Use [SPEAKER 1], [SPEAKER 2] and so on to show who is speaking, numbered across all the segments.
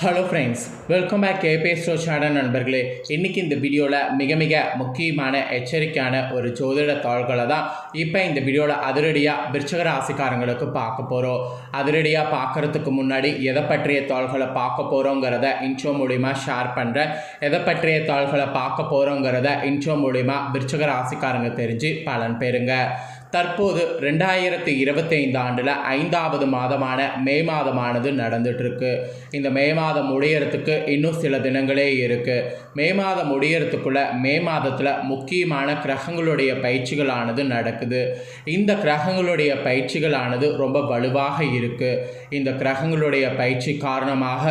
[SPEAKER 1] Hello friends welcome back KBS show channel நண்பர்களே. இன்றைக்கி இந்த வீடியோவில் மிக மிக முக்கியமான எச்சரிக்கையான ஒரு ஜோதிட தாள்களை தான் இப்போ இந்த வீடியோவில் அதிரடியாக விருச்சக ராசிக்காரங்களுக்கு பார்க்க போகிறோம் அதிரடியாக பார்க்குறதுக்கு முன்னாடி எதை பற்றிய தாள்களை பார்க்க போகிறோங்கிறத இன்ட்ரோ மூலிமா ஷேர் பண்ணுறேன் எதை பற்றிய தாள்களை பார்க்க போகிறோங்கிறத இன்ட்ரோ மூலிமா விருச்சக ராசிக்காரங்க தெரிஞ்சு பலன் பெறுங்க. தற்போது ரெண்டாயிரத்தி இருபத்தைந்து ஆண்டில் ஐந்தாவது மாதமான மே மாதமானது நடந்துட்டுருக்கு. இந்த மே மாதம் முடியறதுக்கு இன்னும் சில தினங்களே இருக்குது மே மாதம் முடியறதுக்குள்ள மே மாதத்தில் முக்கியமான கிரகங்களுடைய பயிற்சிகளானது நடக்குது. இந்த கிரகங்களுடைய பயிற்சிகளானது ரொம்ப வலுவாக இருக்குது இந்த கிரகங்களுடைய பயிற்சி காரணமாக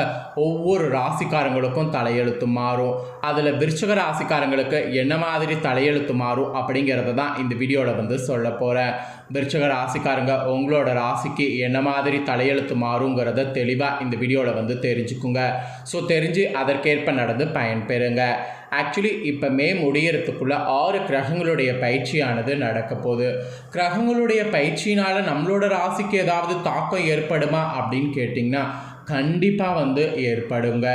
[SPEAKER 1] ஒவ்வொரு ராசிக்காரங்களுக்கும் தலையெழுத்து மாறும். அதில் விருச்சக ராசிக்காரங்களுக்கு என்ன மாதிரி தலையெழுத்து மாறும் அப்படிங்கிறத தான் இந்த வீடியோவில் வந்து சொல்லப்போ போகிறேன் விருச்சக ராசிக்காரங்க உங்களோட ராசிக்கு என்ன மாதிரி தலையெழுத்து மாறுங்கிறத தெளிவாக இந்த வீடியோவில் வந்து தெரிஞ்சுக்குங்க. ஸோ தெரிஞ்சு அதற்கேற்ப நடந்து பயன்பெறுங்க. ஆக்சுவலி இப்போ மே முடியறதுக்குள்ளே ஆறு கிரகங்களுடைய பயிற்சியானது நடக்க போகுது. கிரகங்களுடைய பயிற்சியினால் நம்மளோட ராசிக்கு ஏதாவது தாக்கம் ஏற்படுமா அப்படின்னு கேட்டிங்கன்னா கண்டிப்பாக வந்து ஏற்படுங்க.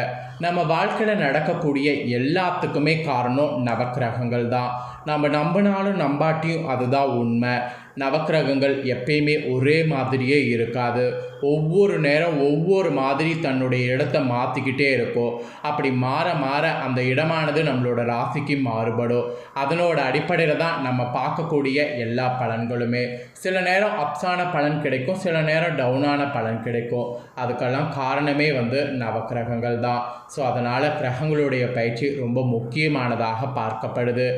[SPEAKER 1] நம்ம வாழ்க்கையில் நடக்கக்கூடிய எல்லாத்துக்குமே காரணம் நவக்கிரகங்கள் தான் நம்ம நம்பினாலும் நம்பாட்டியும் அதுதான் உண்மை. நவக்கிரகங்கள் எப்பயுமே ஒரே மாதிரியே இருக்காது. ஒவ்வொரு நேரம் ஒவ்வொரு மாதிரி தன்னுடைய இடத்த மாற்றிக்கிட்டே இருக்கும். அப்படி மாற மாற அந்த இடமானது நம்மளோட ராசிக்கு மாறுபடும். அதனோட அடிப்படையில் தான் நம்ம பார்க்கக்கூடிய எல்லா பலன்களுமே. சில நேரம் அப்ஸான பலன் கிடைக்கும் சில நேரம் டவுனான பலன் கிடைக்கும். அதுக்கெல்லாம் காரணமே வந்து நவக்கிரகங்கள் தான். ஸோ அதனால் கிரகங்களுடைய பயிற்சி ரொம்ப முக்கியமானதாக பார்க்கப்படுது.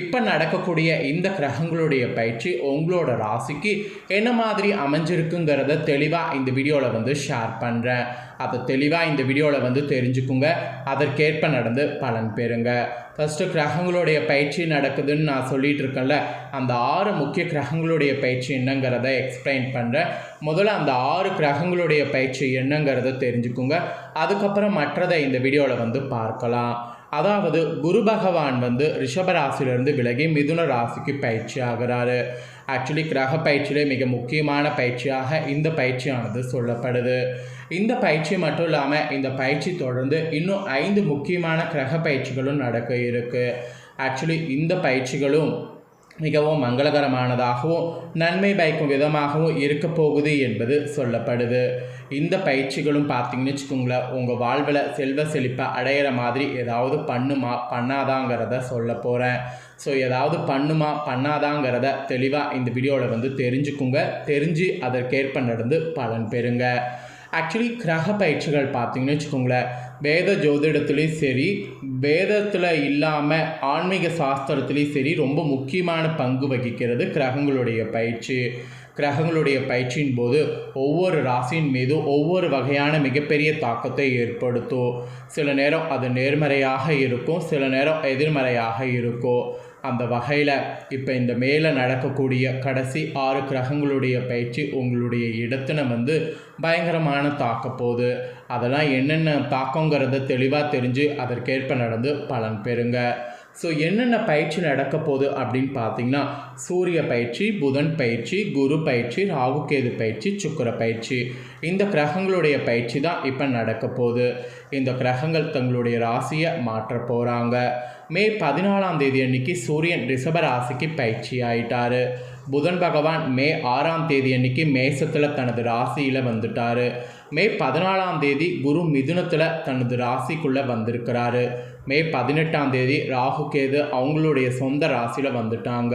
[SPEAKER 1] இப்போ நடக்கக்கூடிய இந்த கிரகங்களுடைய பயிற்சி உங்களோட ராசிக்கு என்ன மாதிரி அமைஞ்சிருக்குங்கிறத தெளிவாக இந்த வீடியோவில் வந்து ஷேர் பண்ணுறேன் அதை தெளிவாக இந்த வீடியோவில் வந்து தெரிஞ்சுக்குங்க. அதற்கேற்ப நடந்து பலன் பெறுங்க. ஃபஸ்ட்டு கிரகங்களுடைய பயிற்சி நடக்குதுன்னு நான் சொல்லிகிட்டு இருக்கேன்ல அந்த ஆறு முக்கிய கிரகங்களுடைய பயிற்சி என்னங்கிறத எக்ஸ்பிளைன் பண்ணுறேன் முதல்ல அந்த ஆறு கிரகங்களுடைய பயிற்சி என்னங்கிறத தெரிஞ்சுக்குங்க. அதுக்கப்புறம் மற்றதை இந்த வீடியோவில் வந்து பார்க்கலாம். அதாவது குரு பகவான் வந்து ரிஷபராசிலிருந்து விலகி மிதுன ராசிக்கு பயிற்சி ஆகிறாரு. ஆக்சுவலி கிரக பயிற்சியிலே மிக முக்கியமான பயிற்சியாக இந்த பயிற்சியானது சொல்லப்படுது. இந்த பயிற்சி மட்டும் இல்லாமல் இந்த பயிற்சி தொடர்ந்து இன்னும் ஐந்து முக்கியமான கிரக பயிற்சிகளும் நடக்க இருக்குது ஆக்சுவலி இந்த பயிற்சிகளும் மிகவும் மங்களகரமானதாகவும் நன்மை பயக்கும் விதமாகவும் இருக்க போகுது என்பது சொல்லப்படுது. இந்த பயிற்சிகளும் பார்த்தீங்கன்னு வச்சுக்கோங்களேன் உங்கள் வாழ்வில் செல்வ செழிப்பை அடையிற மாதிரி ஏதாவது பண்ணுமா பண்ணாதாங்கிறத சொல்ல போகிறேன் ஸோ ஏதாவது பண்ணுமா பண்ணாதாங்கிறத தெளிவாக இந்த வீடியோவில் வந்து தெரிஞ்சுக்குங்க. தெரிஞ்சு அதற்கேற்ப நடந்து பலன் பெறுங்க. ஆக்சுவலி கிரக பயிற்சிகள் பார்த்தீங்கன்னு வச்சுக்கோங்களேன். வேத ஜோதிடத்துலேயும் சரி வேதத்தில் இல்லாமல் ஆன்மீக சாஸ்திரத்துலேயும் சரி ரொம்ப முக்கியமான பங்கு வகிக்கிறது கிரகங்களுடைய பயிற்சி. கிரகங்களுடைய பயிற்சியின் போது ஒவ்வொரு ராசியின் மீதும் ஒவ்வொரு வகையான மிகப்பெரிய தாக்கத்தை ஏற்படுத்தும். சில நேரம் அது நேர்மறையாக இருக்கும் சில நேரம் எதிர்மறையாக இருக்கும். அந்த வகையில் இப்போ இந்த மேலே நடக்கக்கூடிய கடைசி ஆறு கிரகங்களுடைய பயிற்சி உங்களுடைய இடத்தின வந்து பயங்கரமான தாக்க போகுது. அதெல்லாம் என்னென்ன தாக்கங்கிறத தெளிவாக தெரிஞ்சு அதற்கேற்ப நடந்து பலன் பெறுங்க. ஸோ என்னென்ன பயிற்சி நடக்க போகுது அப்படின்னு பார்த்தீங்கன்னா சூரிய பயிற்சி புதன் பயிற்சி குரு பயிற்சி ராகுகேது பயிற்சி சுக்கர பயிற்சி. இந்த கிரகங்களுடைய பயிற்சி தான் இப்போ நடக்க போகுது. இந்த கிரகங்கள் தங்களுடைய ராசியை மாற்ற போகிறாங்க மே பதினாலாம் தேதி அன்னைக்கு சூரியன் ரிஷப ராசிக்கு பயிற்சி ஆயிட்டாரு. புதன் பகவான் மே ஆறாம் தேதி அன்னைக்கு மேசத்தில் தனது ராசியில் வந்துட்டார். மே பதினாலாம் தேதி குரு மிதுனத்தில் தனது ராசிக்குள்ளே வந்திருக்கிறாரு. மே பதினெட்டாம் தேதி ராகு கேது அவங்களுடைய சொந்த ராசியில் வந்துட்டாங்க.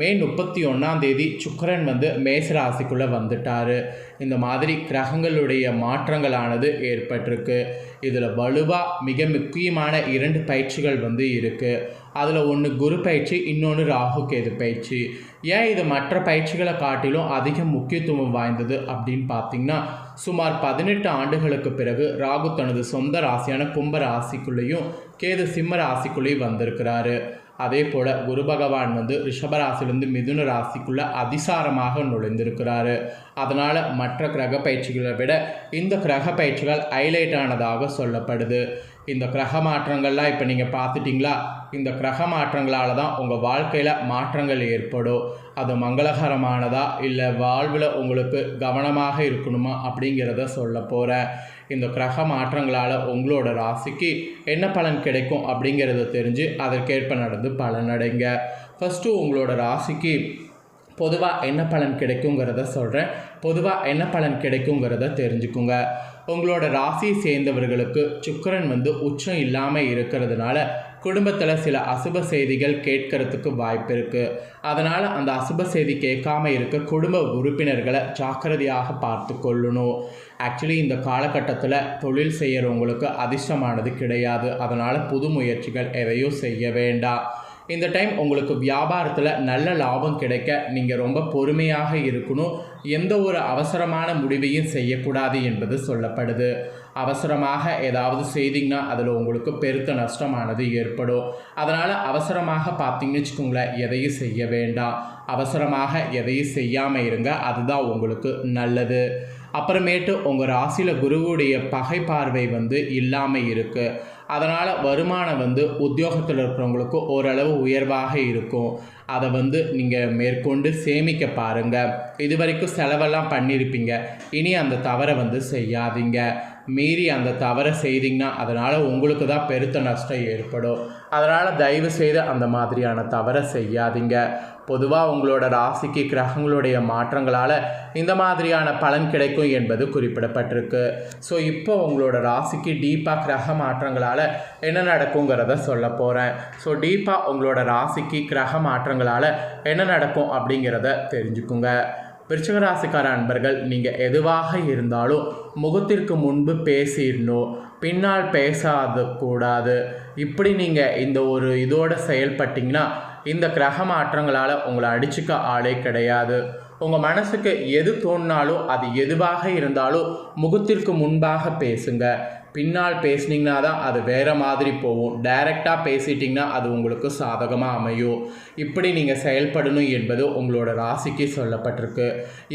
[SPEAKER 1] மே முப்பத்தி ஒன்றாம் தேதி சுக்கரன் வந்து மேச ராசிக்குள்ளே வந்துட்டார். இந்த மாதிரி கிரகங்களுடைய மாற்றங்களானது ஏற்பட்டிருக்கு. இதில் வலுவாக மிக முக்கியமான இரண்டு பயிற்சிகள் வந்து இருக்குது அதில் ஒன்று குரு பயிற்சி இன்னொன்று ராகு கேது பயிற்சி. ஏன் இது மற்ற பயிற்சிகளை காட்டிலும் அதிக முக்கியத்துவம் வாய்ந்தது அப்படின்னு பார்த்தீங்கன்னா சுமார் பதினெட்டு ஆண்டுகளுக்கு பிறகு ராகு தனது சொந்த ராசியான கும்ப ராசிக்குள்ளேயும் கேது சிம்ம ராசிக்குள்ளேயும் வந்திருக்கிறாரு. அதே போல் குரு பகவான் வந்து ரிஷபராசிலிருந்து மிதுன ராசிக்குள்ளே அதிசாரமாக நுழைந்திருக்கிறாரு. அதனால் மற்ற கிரக பயிற்சிகளை விட இந்த கிரக பயிற்சிகள் ஹைலைட் ஆனதாக சொல்லப்படுது. இந்த கிரக மாற்றங்கள்லாம் இப்போ நீங்கள் பார்த்துட்டிங்களா? இந்த கிரக மாற்றங்களால் தான் உங்கள் வாழ்க்கையில் மாற்றங்கள் ஏற்படும். அது மங்களகரமானதா? இல்லை வாழ்வில் உங்களுக்கு கவனமாக இருக்கணுமா? அப்படிங்கிறத சொல்ல போகிறேன் இந்த கிரக மாற்றங்களால் உங்களோட ராசிக்கு என்ன பலன் கிடைக்கும் அப்படிங்கிறத தெரிஞ்சு அதற்கேற்ப நடந்து பலனடைங்க. ஃபஸ்ட்டு உங்களோட ராசிக்கு பொதுவாக என்ன பலன் கிடைக்குங்கிறத சொல்கிறேன் பொதுவாக என்ன பலன் கிடைக்குங்கிறத தெரிஞ்சுக்குங்க. உங்களோட ராசியை சேர்ந்தவர்களுக்கு சுக்கரன் வந்து உச்சம் இல்லாமல் இருக்கிறதுனால குடும்பத்தில் சில அசுப செய்திகள் கேட்கறதுக்கு வாய்ப்பு இருக்குது அதனால் அந்த அசுப செய்தி கேட்காம இருக்க குடும்ப உறுப்பினர்களை ஜாக்கிரதையாக பார்த்து கொள்ளணும். ஆக்சுவலி இந்த காலகட்டத்தில் தொழில் செய்கிறவங்களுக்கு அதிர்ஷ்டமானது கிடையாது. அதனால் புது முயற்சிகள் எதையும் செய்ய வேண்டாம். இந்த டைம் உங்களுக்கு வியாபாரத்தில் நல்ல லாபம் கிடைக்க நீங்கள் ரொம்ப பொறுமையாக இருக்கணும். எந்த ஒரு அவசரமான முடிவையும் செய்யக்கூடாது என்பது சொல்லப்படுது. அவசரமாக ஏதாவது செய்தீங்கன்னா அதில் உங்களுக்கு பெருத்த நஷ்டமானது ஏற்படும். அதனால் அவசரமாக பார்த்தீங்கன்னு வச்சுக்கோங்களேன் எதையும் செய்ய வேண்டாம். அவசரமாக எதையும் செய்யாமல் இருங்க அதுதான் உங்களுக்கு நல்லது. அப்புறமேட்டு உங்கள் ராசியில் குருவுடைய பகை பார்வை வந்து இல்லாமல் இருக்குது அதனால் வருமானம் வந்து உத்தியோகத்தில் இருக்கிறவங்களுக்கு ஓரளவு உயர்வாக இருக்கும். அதை வந்து நீங்கள் மேற்கொண்டு சேமிக்க பாருங்கள் இது வரைக்கும் செலவெல்லாம் பண்ணியிருப்பீங்க இனி அந்த தவறை வந்து செய்யாதீங்க. மீறி அந்த தவறை செய்தீங்கன்னா அதனால் உங்களுக்கு தான் பெருத்த நஷ்டம் ஏற்படும். அதனால் தயவு செய்து அந்த மாதிரியான தவறை செய்யாதீங்க. பொதுவாக உங்களோட ராசிக்கு கிரகங்களுடைய மாற்றங்களால் இந்த மாதிரியான பலன் கிடைக்கும் என்பது குறிப்பிடப்பட்டிருக்கு. ஸோ இப்போ உங்களோட ராசிக்கு டீப்பாக கிரக மாற்றங்களால் என்ன நடக்குங்கிறத சொல்ல போகிறேன் ஸோ டீப்பாக உங்களோட ராசிக்கு கிரக மாற்றங்களால் என்ன நடக்கும் அப்படிங்கிறத தெரிஞ்சுக்குங்க. விருச்சகராசிக்கார அன்பர்கள் நீங்கள் எதுவாக இருந்தாலும் முகத்திற்கு முன்பு பேசிடணும். பின்னால் பேசாத கூடாது. இப்படி நீங்கள் இந்த ஒரு இதோட செயல்பட்டிங்கன்னா இந்த கிரக மாற்றங்களால் உங்களை அடிச்சுக்க ஆளே கிடையாது. உங்கள் மனசுக்கு எது தோணினாலும் அது எதுவாக இருந்தாலும் முகத்திற்கு முன்பாக பேசுங்க. பின்னால் பேசுனீங்கன்னா தான் அது வேறு மாதிரி போகும். டைரெக்டாக பேசிட்டிங்கன்னா அது உங்களுக்கு சாதகமாக அமையும். இப்படி நீங்கள் செயல்படணும் என்பது உங்களோட ராசிக்கு சொல்லப்பட்டிருக்கு.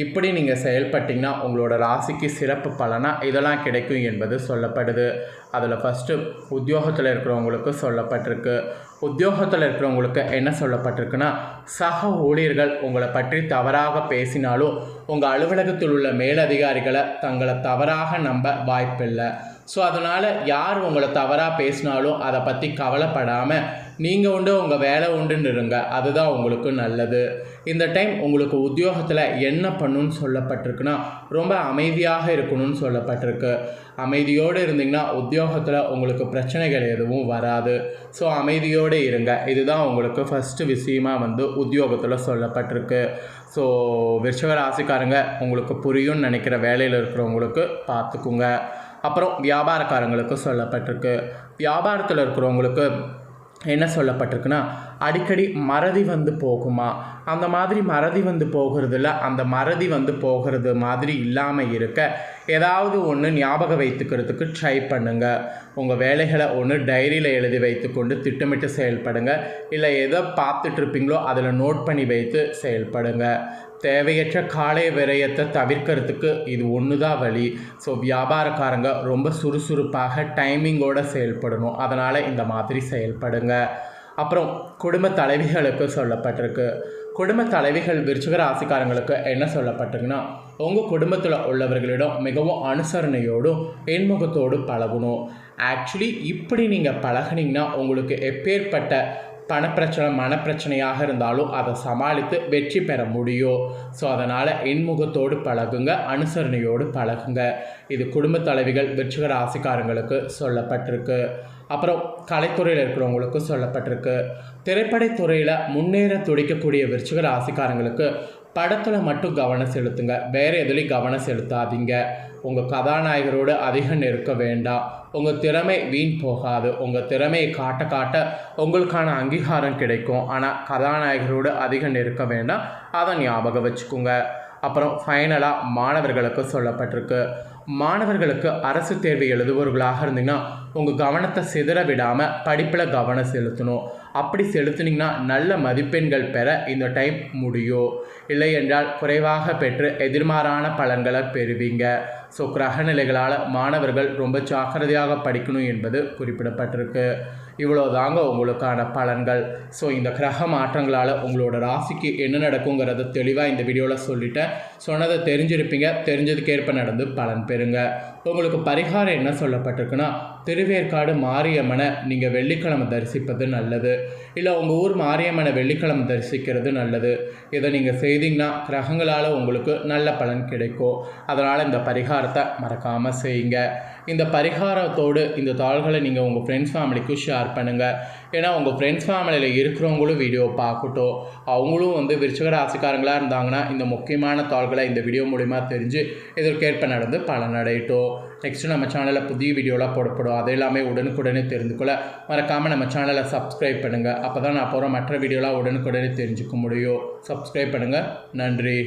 [SPEAKER 1] இப்படி நீங்கள் செயல்பட்டிங்கன்னா உங்களோட ராசிக்கு சிறப்பு பலனாக இதெல்லாம் கிடைக்கும் என்பது சொல்லப்படுது. அதில் ஃபஸ்ட்டு உத்தியோகத்தில் இருக்கிறவங்களுக்கு சொல்லப்பட்டிருக்கு. உத்தியோகத்தில் இருக்கிறவங்களுக்கு என்ன சொல்லப்பட்டிருக்குன்னா சக ஊழியர்கள் உங்களை பற்றி தவறாக பேசினாலும் உங்கள் அலுவலகத்தில் உள்ள மேலதிகாரிகளை தங்களை தவறாக நம்ப வாய்ப்பில்லை. ஸோ அதனால் யார் உங்களை தவறாக பேசினாலும் அதை பற்றி கவலைப்படாமல் நீங்கள் உண்டு உங்கள் வேலை உண்டுன்னு இருங்க. அதுதான் உங்களுக்கு நல்லது. இந்த டைம் உங்களுக்கு உத்தியோகத்தில் என்ன பண்ணுன்னு சொல்லப்பட்டிருக்குன்னா ரொம்ப அமைதியாக இருக்கணும்னு சொல்லப்பட்டிருக்கு. அமைதியோடு இருந்தீங்கன்னா உத்தியோகத்தில் உங்களுக்கு பிரச்சனைகள் எதுவும் வராது. ஸோ அமைதியோடு இருங்க. இதுதான் உங்களுக்கு ஃபஸ்ட்டு விஷயமாக வந்து உத்தியோகத்தில் சொல்லப்பட்டிருக்கு. ஸோ விருச்சக ராசிக்காரங்க உங்களுக்கு புரியும்னு நினைக்கிற வேலையில் இருக்கிறவங்களுக்கு பார்த்துக்குங்க. அப்புறம் வியாபாரக்காரங்களுக்கு சொல்லப்பட்டிருக்கு. வியாபாரத்தில் இருக்கிறவங்களுக்கு என்ன சொல்லப்பட்டிருக்குன்னா அடிக்கடி மறதி வந்து போகுமா? அந்த மாதிரி மறதி வந்து போகிறதுல அந்த மறதி வந்து போகிறது மாதிரி இல்லாமல் இருக்க ஏதாவது ஒன்று ஞாபகம் வைத்துக்கிறதுக்கு ட்ரை பண்ணுங்கள் உங்கள் வேலைகளை ஒன்று டைரியில் எழுதி வைத்துக்கொண்டு திட்டமிட்டு செயல்படுங்க. இல்லை எதை பார்த்துட்ருப்பீங்களோ அதில் நோட் பண்ணி வைத்து செயல்படுங்க. தேவையற்ற காலை விரயத்தை தவிர்க்கிறதுக்கு இது ஒன்று தான் வழி. ஸோ வியாபாரக்காரங்க ரொம்ப சுறுசுறுப்பாக டைமிங்கோடு செயல்படணும். அதனால் இந்த மாதிரி செயல்படுங்க. அப்புறம் குடும்ப தலைவிகளுக்கு சொல்லப்பட்டிருக்கு. குடும்ப தலைவிகள் விருச்சிக ராசிக்காரங்களுக்கு என்ன சொல்லப்பட்டிருக்குன்னா உங்கள் குடும்பத்தில் உள்ளவர்களிடம் மிகவும் அனுசரணையோடும் எண்முகத்தோடும் பழகணும். ஆக்சுவலி இப்படி நீங்கள் பழகுனீங்கன்னா உங்களுக்கு எப்பேற்பட்ட பணப்பிரச்சனை மனப்பிரச்சனையாக இருந்தாலும் அதை சமாளித்து வெற்றி பெற முடியும். ஸோ அதனால் இன்முகத்தோடு பழகுங்க அனுசரணையோடு பழகுங்க. இது குடும்ப தலைவிகள் விருச்சிக ராசிக்காரங்களுக்கு சொல்லப்பட்டிருக்கு. அப்புறம் கலைத்துறையில் இருக்கிறவங்களுக்கு சொல்லப்பட்டிருக்கு. திரைப்படத்துறையில் முன்னேற துடிக்கக்கூடிய விருச்சிக ராசிக்காரங்களுக்கு படத்தில் மட்டும் கவனம் செலுத்துங்க. வேறு எதுலேயும் கவனம் செலுத்தாதீங்க. உங்கள் கதாநாயகரோடு அதிகம் நெருக்க வேண்டாம். உங்கள் திறமை வீண் போகாது. உங்கள் திறமையை காட்ட காட்ட உங்களுக்கான அங்கீகாரம் கிடைக்கும். ஆனால் கதாநாயகரோடு அதிகம் நெருக்க வேண்டாம். அதை ஞாபகம் வச்சுக்கோங்க. அப்புறம் ஃபைனலாக மாணவர்களுக்கு சொல்லப்பட்டிருக்கு. மாணவர்களுக்கு அரசு தேர்வு எழுதுபவர்களாக இருந்தீங்கன்னா உங்கள் கவனத்தை சிதற விடாமல் படிப்பில் கவனம் செலுத்தணும். அப்படி செலுத்தினீங்கன்னா நல்ல மதிப்பெண்கள் பெற இந்த டைம் முடியும். இல்லை என்றால் குறைவாக பெற்று எதிர்மாறான பலன்களை பெறுவீங்க. ஸோ கிரக நிலைகளால் மாணவர்கள் ரொம்ப ஜாக்கிரதையாக படிக்கணும் என்பது குறிப்பிடப்பட்டிருக்கு. இவ்வளோ தாங்க உங்களுக்கான பலன்கள். ஸோ இந்த கிரக மாற்றங்களால் உங்களோட ராசிக்கு என்ன நடக்குங்கிறத தெளிவாக இந்த வீடியோவில் சொல்லிட்டேன். சொன்னதை தெரிஞ்சிருப்பீங்க. தெரிஞ்சதுக்கேற்ப நடந்து பலன் பெறுங்க. உங்களுக்கு பரிகாரம் என்ன சொல்லப்பட்டிருக்குன்னா திருவேற்காடு மாரியம்மனை நீங்கள் வெள்ளிக்கிழமை தரிசிப்பது நல்லது. இல்லை உங்கள் ஊர் மாரியம்மனை வெள்ளிக்கிழமை தரிசிக்கிறது நல்லது. இதை நீங்கள் செய்தீங்கன்னா கிரகங்களால் உங்களுக்கு நல்ல பலன் கிடைக்கும். அதனால் இந்த பரிகாரத்தை மறக்காமல் செய்யுங்க. இந்த பரிகாரத்தோடு இந்த தாள்களை நீங்கள் உங்கள் ஃப்ரெண்ட்ஸ் ஃபேமிலிக்கும் ஷேர் பண்ணுங்கள் ஏன்னா உங்கள் ஃப்ரெண்ட்ஸ் ஃபேமிலியில் இருக்கிறவங்களும் வீடியோ பார்க்கட்டும். அவங்களும் வந்து விருச்சக ராசிக்காரங்களாக இருந்தாங்கன்னா இந்த முக்கியமான தாள்களை இந்த வீடியோ மூலிமா தெரிஞ்சு இதற்கேற்ப நடந்து பலனடையட்டும். நெக்ஸ்ட்டு நம்ம சேனலில் புதிய வீடியோலாம் போடப்படும். அது எல்லாமே உடனுக்குடனே தெரிந்து மறக்காமல் நம்ம சேனலை சப்ஸ்கிரைப் பண்ணுங்கள் அப்போ தான் நான் போகிற மற்ற வீடியோலாம் உடனுக்குடனே தெரிஞ்சுக்க முடியும். சப்ஸ்கிரைப் பண்ணுங்கள் நன்றி.